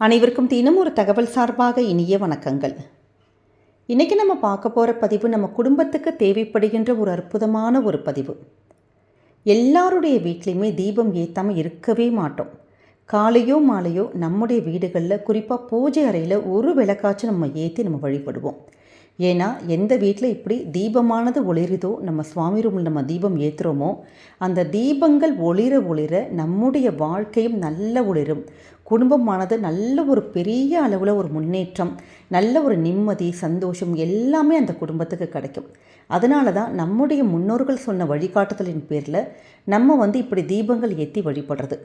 அனைவருக்கும் தினம் ஒரு தகவல் சார்பாக இனிய வணக்கங்கள். இன்றைக்கி நம்ம பார்க்க போகிற பதிவு நம்ம குடும்பத்துக்கு தேவைப்படுகின்ற ஒரு அற்புதமான ஒரு பதிவு. எல்லாருடைய வீட்லேயுமே தீபம் ஏற்றாமல் இருக்கவே மாட்டோம். காலையோ மாலையோ நம்முடைய வீடுகளில் குறிப்பாக பூஜை அறையில் ஒரு விளக்காச்சும் நம்ம ஏற்றி நம்ம வழிபடுவோம். ஏன்னா எந்த வீட்டில் இப்படி தீபமானது ஒளிருதோ நம்ம சுவாமி ரூமில் நம்ம தீபம் ஏற்றுறோமோ அந்த தீபங்கள் ஒளிர ஒளிர நம்முடைய வாழ்க்கையும் நல்ல ஒளிரும். குடும்பமானது நல்ல ஒரு பெரிய அளவில் ஒரு முன்னேற்றம் நல்ல ஒரு நிம்மதி சந்தோஷம் எல்லாமே அந்த குடும்பத்துக்கு கிடைக்கும். அதனால தான் நம்முடைய முன்னோர்கள் சொன்ன வழிகாட்டுதலின் பேரில் நம்ம வந்து இப்படி தீபங்கள் ஏற்றி வழிபடுறது.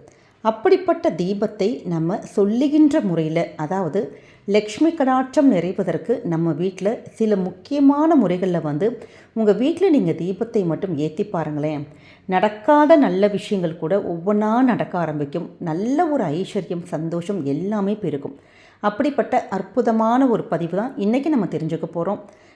அப்படிப்பட்ட தீபத்தை நம்ம சொல்லுகின்ற முறையில் அதாவது லக்ஷ்மி கடாட்சம் நிறைவதற்கு நம்ம வீட்டில் சில முக்கியமான முறைகளில் வந்து உங்கள் வீட்டில் நீங்கள் தீபத்தை மட்டும் ஏற்றி பாருங்களேன். நடக்காத நல்ல விஷயங்கள் கூட ஒவ்வொன்றா நடக்க ஆரம்பிக்கும். நல்ல ஒரு ஐஸ்வர்யம் சந்தோஷம் எல்லாமே பெருகும். அப்படிப்பட்ட அற்புதமான ஒரு பதிவு தான் இன்றைக்கி நம்ம தெரிஞ்சுக்க போகிறோம்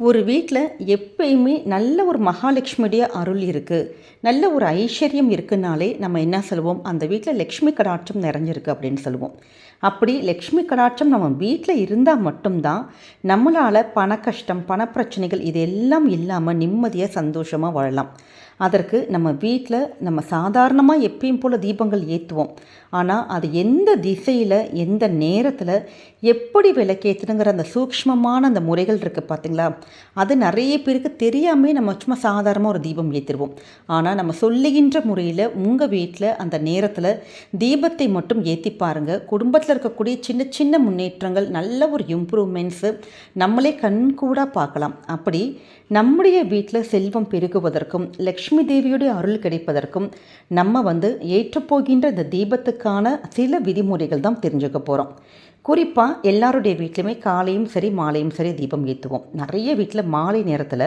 ஒரு வீட்டில் எப்பயுமே நல்ல ஒரு மகாலட்சுமியுடைய அருள் இருக்குது நல்ல ஒரு ஐஸ்வர்யம் இருக்குனாலே நம்ம என்ன சொல்லுவோம் அந்த வீட்டில் லக்ஷ்மி கடாட்சம் நிறைஞ்சிருக்கு அப்படின்னு சொல்லுவோம் அப்படி லக்ஷ்மி கடாட்சம் நம்ம வீட்டில் இருந்தால் மட்டும்தான் நம்மளால் பண கஷ்டம் பணப்பிரச்சனைகள் இது எல்லாம் இல்லாமல் நிம்மதியாக சந்தோஷமாக வாழலாம். அதற்கு நம்ம வீட்டில் நம்ம சாதாரணமாக எப்பயும் போல் தீபங்கள் ஏற்றுவோம் ஆனால் அது எந்த திசையில் எந்த நேரத்தில் எப்படி விளக்கேற்றணுங்கிற அந்த சூக்ஷ்மமான அந்த முறைகள் இருக்குது பார்த்தீங்களா அது நிறைய பேருக்கு தெரியாமே நம்ம சும்மா சாதாரணமாக ஒரு தீபம் ஏற்றிடுவோம் ஆனால் நம்ம சொல்லுகின்ற முறையில் உங்கள் வீட்டில் அந்த நேரத்தில் தீபத்தை மட்டும் ஏற்றி பாருங்கள் குடும்பத்தில் இருக்கக்கூடிய சின்ன சின்ன முன்னேற்றங்கள் நல்ல ஒரு இம்ப்ரூவ்மெண்ட்ஸு நம்மளே கண்கூடாக பார்க்கலாம். அப்படி நம்முடைய வீட்டில் செல்வம் பெருகுவதற்கும் லக்ஷ்மி தேவியுடைய அருள் கிடைப்பதற்கும் நம்ம வந்து ஏற்றப்போகின்ற இந்த தீபத்துக்கான சில விதிமுறைகள் தான் தெரிஞ்சுக்க போகிறோம் குறிப்பாக எல்லாருடைய வீட்லையுமே காலையும் சரி மாலையும் சரி தீபம் ஏற்றுவோம் நிறைய வீட்டில் மாலை நேரத்தில்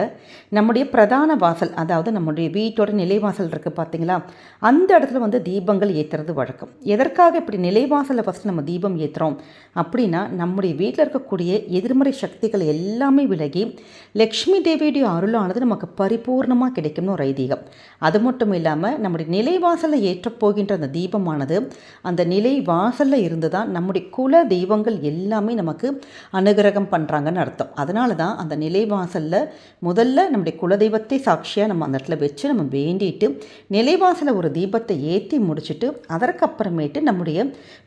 நம்முடைய பிரதான வாசல் அதாவது நம்முடைய வீட்டோட நிலைவாசல் இருக்குது பார்த்தீங்களா அந்த இடத்துல வந்து தீபங்கள் ஏற்றுறது வழக்கம். எதற்காக இப்படி நிலைவாசலில் ஃபஸ்ட்டு நம்ம தீபம் ஏற்றுறோம் அப்படின்னா நம்முடைய வீட்டில் இருக்கக்கூடிய எதிர்மறை சக்திகள் எல்லாமே விலகி லக்ஷ்மி தேவியுடைய அருளானது நமக்கு பரிபூர்ணமாக கிடைக்கும்னு ஒரு ஐதீகம். அது மட்டும் இல்லாமல் நம்முடைய நிலைவாசலில் ஏற்றப் போகின்ற அந்த தீபமானது அந்த நிலை வாசலில் இருந்து தான் நம்முடைய குல தெய்வங்கள் எல்லாமே நமக்கு அனுகிரகம் பண்ணுறாங்கன்னு அர்த்தம். அதனால தான் அந்த நிலைவாசலில் முதல்ல நம்முடைய குலதெய்வத்தை சாட்சியாக நம்ம அந்த இடத்துல வச்சு நம்ம வேண்டிட்டு நிலைவாசலில் ஒரு தீபத்தை ஏற்றி முடிச்சுட்டு அதற்கப்புறமேட்டு நம்முடைய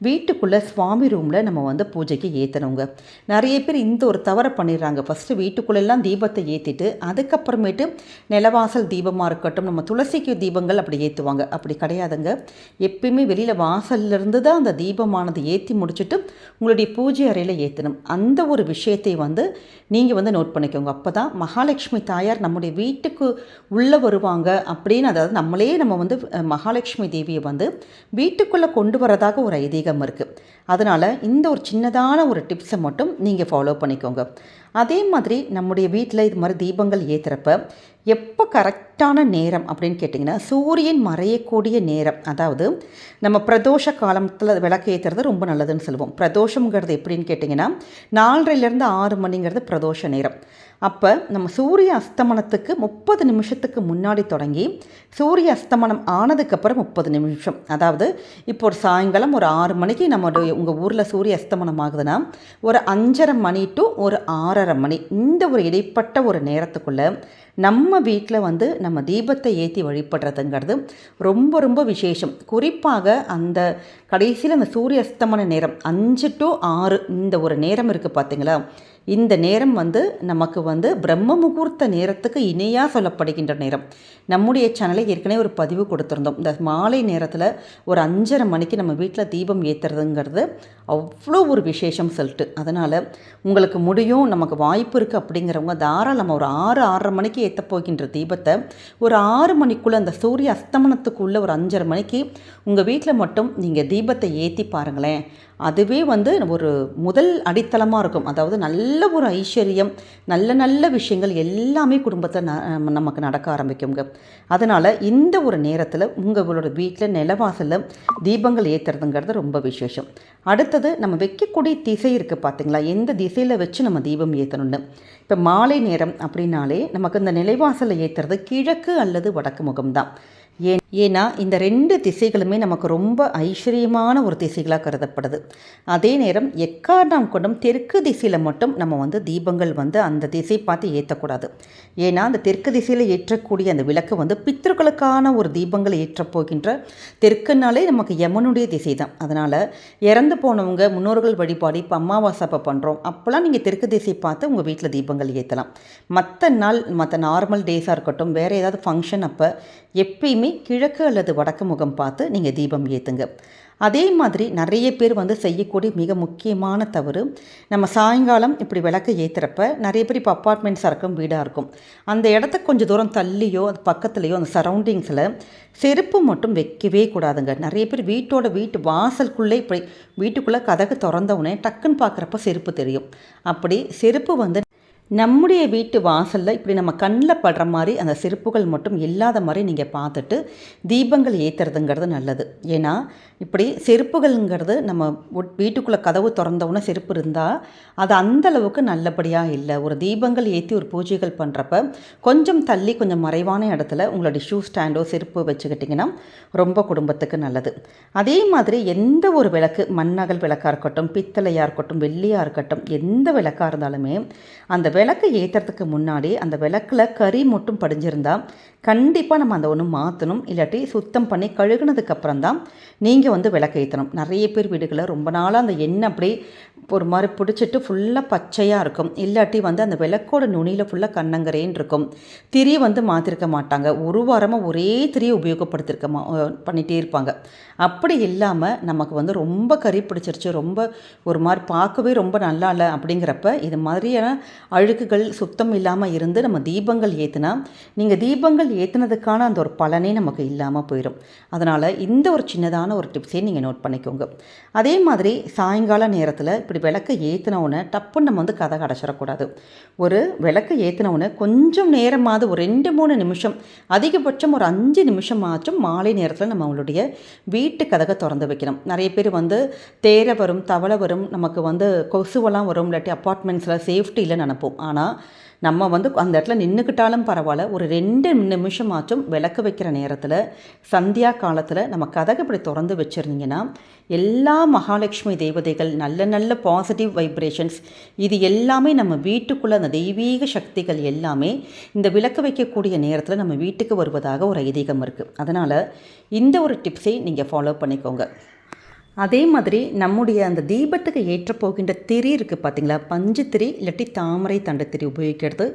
வீட்டுக்குள்ளே சுவாமி ரூமில் நம்ம வந்து பூஜைக்கு ஏற்றணுங்க நிறைய பேர் இந்த ஒரு தவறை பண்ணிடுறாங்க. ஃபஸ்ட்டு வீட்டுக்குள்ளெல்லாம் தீபத்தை ஏற்றிட்டு அதுக்கப்புறமேட்டு நிலவாசல் தீபமாக இருக்கட்டும் நம்ம துளசிக்கு தீபங்கள் அப்படி ஏற்றுவாங்க அப்படி கிடையாதுங்க. எப்பயுமே வெளியில் வாசல்லேருந்து தான் அந்த தீபமானது ஏற்றி முடிச்சுட்டு உங்களுடைய பூஜை அறையில் ஏற்றணும் அந்த ஒரு விஷயத்தை வந்து நீங்கள் வந்து நோட் பண்ணிக்கோங்க. அப்போ தான் மகாலட்சுமி தாயார் நம்முடைய வீட்டுக்கு உள்ளே வருவாங்க அப்படின்னு அதாவது நம்மளே நம்ம வந்து மகாலட்சுமி தேவியை வந்து வீட்டுக்குள்ளே கொண்டு வரதாக ஒரு ஐதீகம் இருக்குது அதனால் இந்த ஒரு சின்னதான ஒரு டிப்ஸை மட்டும் நீங்கள் ஃபாலோ பண்ணிக்கோங்க. அதே மாதிரி நம்முடைய வீட்டில் இது மாதிரி தீபங்கள் ஏற்றுறப்ப எப்போ கரெக்டான நேரம் அப்படின்னு கேட்டிங்கன்னா சூரியன் மறையக்கூடிய நேரம். அதாவது நம்ம பிரதோஷ காலத்தில் விளக்கு ஏற்றுறது ரொம்ப நல்லதுன்னு சொல்லுவோம். பிரதோஷங்கிறது எப்படின்னு கேட்டிங்கன்னா நாலரைலேருந்து ஆறு மணிங்கிறது பிரதோஷ நேரம். அப்போ நம்ம சூரிய அஸ்தமனத்துக்கு முப்பது நிமிஷத்துக்கு முன்னாடி தொடங்கி சூரிய அஸ்தமனம் ஆனதுக்கப்புறம் முப்பது நிமிஷம். அதாவது இப்போ ஒரு சாயங்காலம் ஒரு ஆறு மணிக்கு நம்மளுடைய உங்கள் ஊரில் சூரிய அஸ்தமனம் ஆகுதுன்னா ஒரு அஞ்சரை மணி டு ஒரு ஆறரை மணி இந்த ஒரு இடைப்பட்ட ஒரு நேரத்துக்குள்ளே நம்ம வீட்டில் வந்து நம்ம தீபத்தை ஏற்றி வழிபடுறதுங்கிறது ரொம்ப ரொம்ப விசேஷம். குறிப்பாக அந்த கடைசியில் அந்த சூரிய அஸ்தமன நேரம் அஞ்சு டு ஆறு இந்த ஒரு நேரம் இருக்குது பார்த்தீங்களா இந்த நேரம் வந்து நமக்கு வந்து பிரம்ம முகூர்த்த நேரத்துக்கு இணையாக சொல்லப்படுகின்ற நேரம். நம்முடைய சேனலை ஏற்கனவே ஒரு பதிவு கொடுத்துருந்தோம். இந்த மாலை நேரத்தில் ஒரு அஞ்சரை மணிக்கு நம்ம வீட்டில் தீபம் ஏற்றுறதுங்கிறது அவ்வளோ ஒரு விசேஷம் சொல்லிட்டு. அதனால் உங்களுக்கு முடியும் நமக்கு வாய்ப்பு இருக்குது அப்படிங்கிறவங்க தாராளமாக ஒரு ஆறு ஆறரை மணிக்கு ஏற்ற போகின்ற தீபத்தை ஒரு ஆறு மணிக்குள்ளே அந்த சூரிய அஸ்தமனத்துக்குள்ளே ஒரு அஞ்சரை மணிக்கு உங்கள் வீட்டில் மட்டும் நீங்கள் தீபத்தை ஏற்றி பாருங்களேன். அதுவே வந்து ஒரு முதல் அடித்தளமாக இருக்கும். அதாவது நல்ல ஒரு ஐஸ்வர்யம் நல்ல நல்ல விஷயங்கள் எல்லாமே குடும்பத்தை ந நமக்கு நடக்க ஆரம்பிக்குங்க அதனால் இந்த ஒரு நேரத்தில் உங்களோட வீட்டில் நிலவாசலில் தீபங்கள் ஏற்றுறதுங்கிறது ரொம்ப விசேஷம். அடுத்தது நம்ம வைக்கக்கூடிய திசை இருக்குது பார்த்தீங்களா எந்த திசையில் வச்சு நம்ம தீபம் ஏற்றணும்னு இப்போ மாலை நேரம் அப்படின்னாலே நமக்கு இந்த நிலைவாசலில் ஏற்றுறது கிழக்கு அல்லது வடக்கு முகம்தான் ஏன் ஏன்னா இந்த ரெண்டு திசைகளுமே நமக்கு ரொம்ப ஐஸ்வர்யமான ஒரு திசைகளாக கருதப்படுது. அதே நேரம் எக்காரணம் கொண்டும் தெற்கு திசையில் மட்டும் நம்ம வந்து தீபங்கள் வந்து அந்த திசை பார்த்து ஏற்றக்கூடாது. ஏன்னா அந்த தெற்கு திசையில் ஏற்றக்கூடிய அந்த விளக்கு வந்து பித்தர்களுக்கான ஒரு தீபங்களை ஏற்றப் போகின்ற தெற்குனாலே நமக்கு யமனுடைய திசை தான் அதனால் இறந்து போனவங்க முன்னோர்கள் வழிபாடு இப்போ அமாவாசை அப்போ பண்ணுறோம் அப்போல்லாம் நீங்கள் தெற்கு திசை பார்த்து உங்கள் வீட்டில் தீபங்கள் ஏற்றலாம் மற்ற நாள் மற்ற நார்மல் டேஸாக இருக்கட்டும் வேறு ஏதாவது ஃபங்க்ஷன் அப்போ எப்பயுமே கிழக்கு அல்லது வடக்கு முகம் பார்த்து நீங்கள் தீபம் ஏற்றுங்க அதே மாதிரி நிறைய பேர் வந்து செய்யக்கூடிய மிக முக்கியமான தவறு நம்ம சாயங்காலம் இப்படி விளக்கை ஏற்றுறப்ப நிறைய பேர் இப்போ அப்பார்ட்மெண்ட்ஸாக இருக்கும் வீடாக இருக்கும். அந்த இடத்த கொஞ்சம் தூரம் தள்ளியோ அது பக்கத்துலேயோ அந்த சரௌண்டிங்ஸில் செருப்பு மட்டும் வைக்கவே கூடாதுங்க. நிறைய பேர் வீட்டோட வீட்டு வாசலுக்குள்ளே இப்படி வீட்டுக்குள்ளே கதகு திறந்தவுடனே டக்குன்னு பார்க்குறப்ப செருப்பு தெரியும். அப்படி செருப்பு வந்து நம்முடைய வீட்டு வாசலில் இப்படி நம்ம கண்ணில் படுற மாதிரி அந்த செருப்புகள் மட்டும் இல்லாத மாதிரி நீங்கள் பார்த்துட்டு தீபங்கள் ஏற்றுறதுங்கிறது நல்லது. ஏன்னா இப்படி செருப்புகள்ங்கிறது நம்ம வீட்டுக்குள்ளே கதவு திறந்தவுடனே செருப்பு இருந்தால் அது அந்தளவுக்கு நல்லபடியாக இல்லை. ஒரு தீபங்கள் ஏற்றி ஒரு பூஜைகள் பண்ணுறப்ப கொஞ்சம் தள்ளி கொஞ்சம் மறைவான இடத்துல உங்களுடைய ஷூ ஸ்டாண்டோ செருப்பு வச்சுக்கிட்டிங்கன்னா ரொம்ப குடும்பத்துக்கு நல்லது. அதே மாதிரி எந்த ஒரு விளக்கு மண்ணகல் விளக்காக இருக்கட்டும் பித்தளையாக இருக்கட்டும் வெள்ளியாக இருக்கட்டும் எந்த விளக்காக இருந்தாலுமே அந்த விளக்கு ஏற்றுறதுக்கு முன்னாடி அந்த விளக்கில் கறி மட்டும் படிஞ்சிருந்தா கண்டிப்பாக நம்ம அந்த ஒன்று மாற்றணும் இல்லாட்டி சுத்தம் பண்ணி கழுகுனதுக்கப்புறம் தான் நீங்கள் வந்து விளக்கேற்றணும் நிறைய பேர் வீடுகளில் ரொம்ப நாளாக அந்த எண்ணெய் அப்படியே ஒரு மாதிரி பிடிச்சிட்டு ஃபுல்லாக பச்சையாக இருக்கும். இல்லாட்டி வந்து அந்த விளக்கோட நுனியில் ஃபுல்லாக கண்ணங்கரேன்னு இருக்கும். திரி வந்து மாற்றிருக்க மாட்டாங்க. ஒரு வாரமாக ஒரே திரியை உபயோகப்படுத்திருக்க மா பண்ணிகிட்டே இருப்பாங்க. அப்படி இல்லாமல் நமக்கு வந்து ரொம்ப கறி பிடிச்சிருச்சு. ரொம்ப ஒரு மாதிரி பார்க்கவே ரொம்ப நல்லா இல்லை அப்படிங்கிறப்ப இது மாதிரியான அழுக்குகள் சுத்தம் இல்லாமல் இருந்து நம்ம தீபங்கள் ஏற்றுனா நீங்கள் தீபங்கள் ஏற்றுனதுக்கான அந்த ஒரு பலனே நமக்கு இல்லாமல் போயிடும் அதனால் இந்த ஒரு சின்னதான ஒரு டிப்ஸையும் நீங்கள் நோட் பண்ணிக்கோங்க. அதே மாதிரி சாயங்கால நேரத்தில் இப்படி விளக்கை ஏற்றினவுடனே டப்புன்னு நம்ம வந்து கதை அடைச்சிடக்கூடாது. ஒரு விளக்கை ஏற்றினவுடனே கொஞ்சம் நேரமாவது ஒரு ரெண்டு மூணு நிமிஷம் அதிகபட்சம் ஒரு அஞ்சு நிமிஷமாச்சும் மாலை நேரத்தில் நம்ம அவங்களுடைய வீட்டு கதகை திறந்து வைக்கணும். நிறைய பேர் வந்து தேரை வரும் தவளை வரும் நமக்கு வந்து கொசுவெல்லாம் வரும் இல்லாட்டி அப்பார்ட்மெண்ட்ஸில் சேஃப்டி இல்லைன்னு நினப்போம். ஆனால் நம்ம வந்து அந்த இடத்துல நின்றுக்கிட்டாலும் பரவாயில்ல. ஒரு ரெண்டு நிமிஷமாச்சும் விளக்கு வைக்கிற நேரத்தில் சந்தியா காலத்தில் நம்ம கதகை இப்படி திறந்து வச்சுருந்தீங்கன்னா எல்லா மகாலட்சுமி தேவதைகள் நல்ல நல்ல பாசிட்டிவ் வைப்ரேஷன்ஸ் இது எல்லாமே நம்ம வீட்டுக்குள்ளே அந்த தெய்வீக சக்திகள் எல்லாமே இந்த விளக்கு வைக்கக்கூடிய நேரத்தில் நம்ம வீட்டுக்கு வருவதாக ஒரு ஐதீகம் இருக்குது அதனால் இந்த ஒரு டிப்ஸை நீங்கள் ஃபாலோ பண்ணிக்கோங்க. அதே மாதிரி நம்முடைய அந்த தீபத்துக்கு ஏற்ற போகின்ற திரி இருக்குது பார்த்திங்களா பஞ்சு திரி இல்லாட்டி தாமரை தண்டு திரி உபயோகிக்கிறது.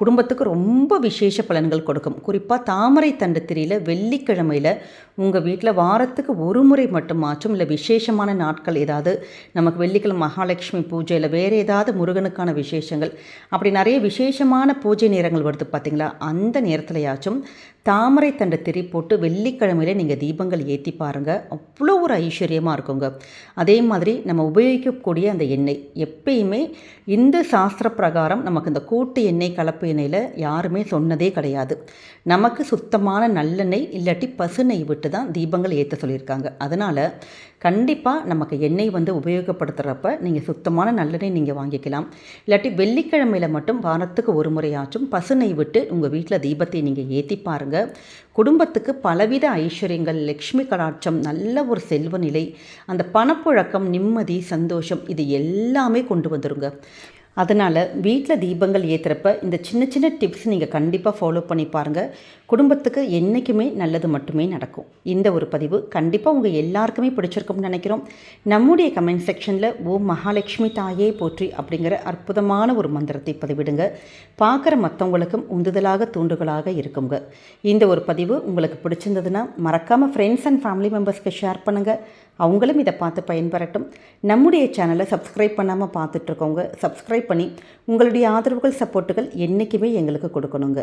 குடும்பத்துக்கு ரொம்ப விசேஷ பலன்கள் கொடுக்கும். குறிப்பாக தாமரை தண்டு திரியில் வெள்ளிக்கிழமையில் உங்கள் வீட்டில் வாரத்துக்கு ஒரு முறை மட்டுமாச்சும் இல்லை விசேஷமான நாட்கள் ஏதாவது நமக்கு வெள்ளிக்கிழமை மகாலட்சுமி பூஜை இல்லை வேறு ஏதாவது முருகனுக்கான விசேஷங்கள் அப்படி நிறைய விசேஷமான பூஜை நேரங்கள் வருது பார்த்திங்களா அந்த நேரத்துலையாச்சும் தாமரை தண்டை திரி போட்டு வெள்ளிக்கிழமையில் நீங்கள் தீபங்கள் ஏற்றி பாருங்கள் அவ்வளோ ஒரு ஐஸ்வர்யமாக இருக்குங்க. அதே மாதிரி நம்ம உபயோகிக்கக்கூடிய அந்த எண்ணெய். எப்பயுமே இந்த சாஸ்திர பிரகாரம் நமக்கு இந்த கூட்டு எண்ணெய் கலப்பு எண்ணெயில் யாருமே சொன்னதே கிடையாது. நமக்கு சுத்தமான நல்லெண்ணெய் இல்லாட்டி பசு விட்டு தான் தீபங்கள் ஏற்ற சொல்லியிருக்காங்க. அதனால் கண்டிப்பாக நமக்கு எண்ணெய் வந்து உபயோகப்படுத்துகிறப்ப நீங்கள் சுத்தமான நல்லெண்ணெய் நீங்கள் வாங்கிக்கலாம். இல்லாட்டி வெள்ளிக்கிழமையில் மட்டும் வாரத்துக்கு ஒரு முறையாச்சும் பசுனை விட்டு உங்கள் வீட்டில் தீபத்தை நீங்கள் ஏற்றி பாருங்கள் குடும்பத்துக்கு பலவித ஐஸ்வர்யங்கள் லக்ஷ்மி கடாட்சம் நல்ல ஒரு செல்வ நிலை அந்த பணப்புழக்கம் நிம்மதி சந்தோஷம் இது எல்லாமே கொண்டு வந்துருங்க. அதனால் வீட்டில் தீபங்கள் ஏற்றுறப்ப இந்த சின்ன சின்ன டிப்ஸ் நீங்கள் கண்டிப்பாக ஃபாலோ பண்ணி பாருங்கள் குடும்பத்துக்கு என்றைக்குமே நல்லது மட்டுமே நடக்கும். இந்த ஒரு பதிவு கண்டிப்பாக உங்கள் எல்லாருக்குமே பிடிச்சிருக்கும்னு நினைக்கிறோம். நம்முடைய கமெண்ட் செக்ஷனில் ஓ மகாலட்சுமி தாயே போற்றி அப்படிங்கிற அற்புதமான ஒரு மந்திரத்தை பதிவிடுங்க. பார்க்குற மற்றவங்களுக்கும் உந்துதலாக தூண்டுகளாக இருக்குங்க. இந்த ஒரு பதிவு உங்களுக்கு பிடிச்சிருந்ததுன்னா மறக்காமல் ஃப்ரெண்ட்ஸ் அண்ட் ஃபேமிலி மெம்பர்ஸ்க்கு ஷேர் பண்ணுங்கள் அவங்களும் இதை பார்த்து பயன்பெறட்டும். நம்முடைய சேனலை சப்ஸ்கிரைப் பண்ணாமல் பார்த்துட்ருக்கோங்க சப்ஸ்கிரைப் பண்ணி உங்களுடைய ஆதரவுகள் சப்போர்ட்டுகள் என்றைக்குமே எங்களுக்கு கொடுக்கணுங்க.